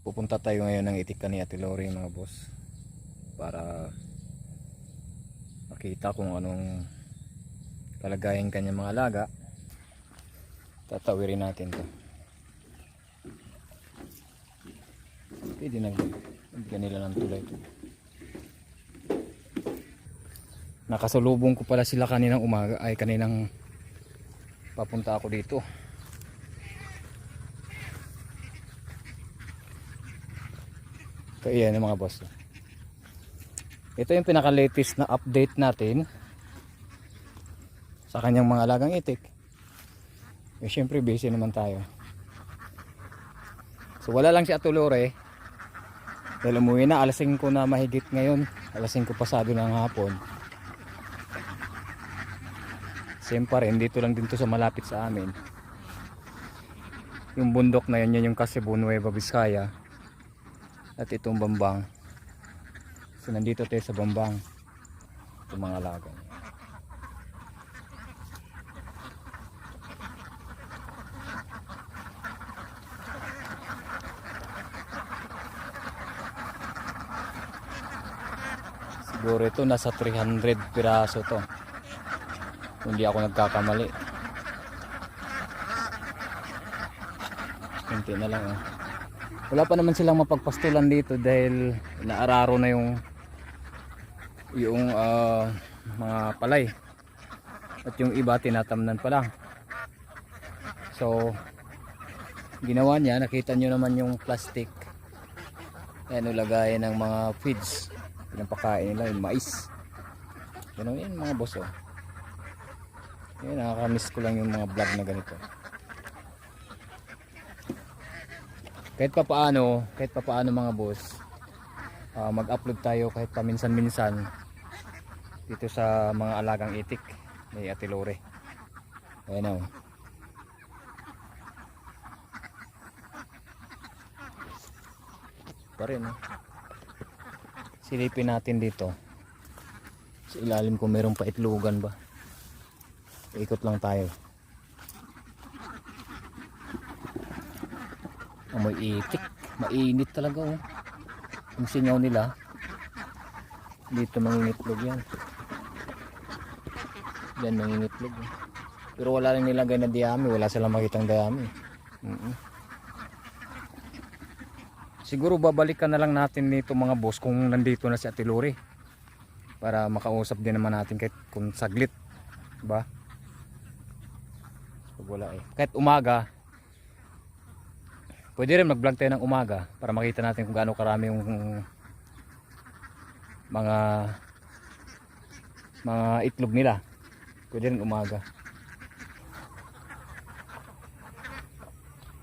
pupunta tayo ngayon ng itika ni Ate Lori mga boss para makita kung anong kalagayan kanyang mga alaga. Tatawirin natin to. Pwede nag bigyan nila ng tulay nakasalubong ko pala sila kaninang umaga ay kaninang papunta ako dito kaya yan mga boss. Ito yung pinaka latest na update natin sa kanyang mga alagang itik. Eh syempre busy naman tayo. So wala lang si Atulore dahil umuwi na alas 5 na mahigit ngayon. Alas 5 pasado ng hapon. Same pa rin dito lang din to sa malapit sa amin. Yung bundok na yun yun yung Cebu Nueva Vizcaya at itong bambang so nandito tayo sa bambang itong mga alaga niya. siguro ito nasa 300 piraso to hindi ako nagkakamali kunti na lang oh. Wala pa naman silang mapagpastulan dito dahil naararo na yung yung ah, mga palay. At yung iba tinatamnan pa lang. So ginawa niya nakita nyo naman yung plastic. Yan ulagay ng mga feeds. Pinapakain nila yung mais. Ganun yan mga boss oh. yan nakakamiss ko lang yung mga vlog na ganito kahit pa paano kahit pa paano mga boss ah, mag-upload tayo kahit paminsan-minsan dito sa mga alagang itik ni Ate Lore. Ayan o. Pa rin oh. silipin natin dito. Sa ilalim kung meron pa itlogan ba. Ikot lang tayo amoy itik mainit talaga oh. Yung singaw nila. Dito mangingitlog yan. Yan mangingitlog oh. pero wala rin nilagay na diyami. Wala silang makitang diyami. Mm siguro babalikan na lang natin nito mga boss kung nandito na si Ate Lori. Para makausap din naman natin kahit kung saglit. Ba pag wala eh. Kahit umaga Pwede rin mag-vlog tayo ng umaga para makita natin kung gaano karami yung mga mga itlog nila. Pwede rin umaga.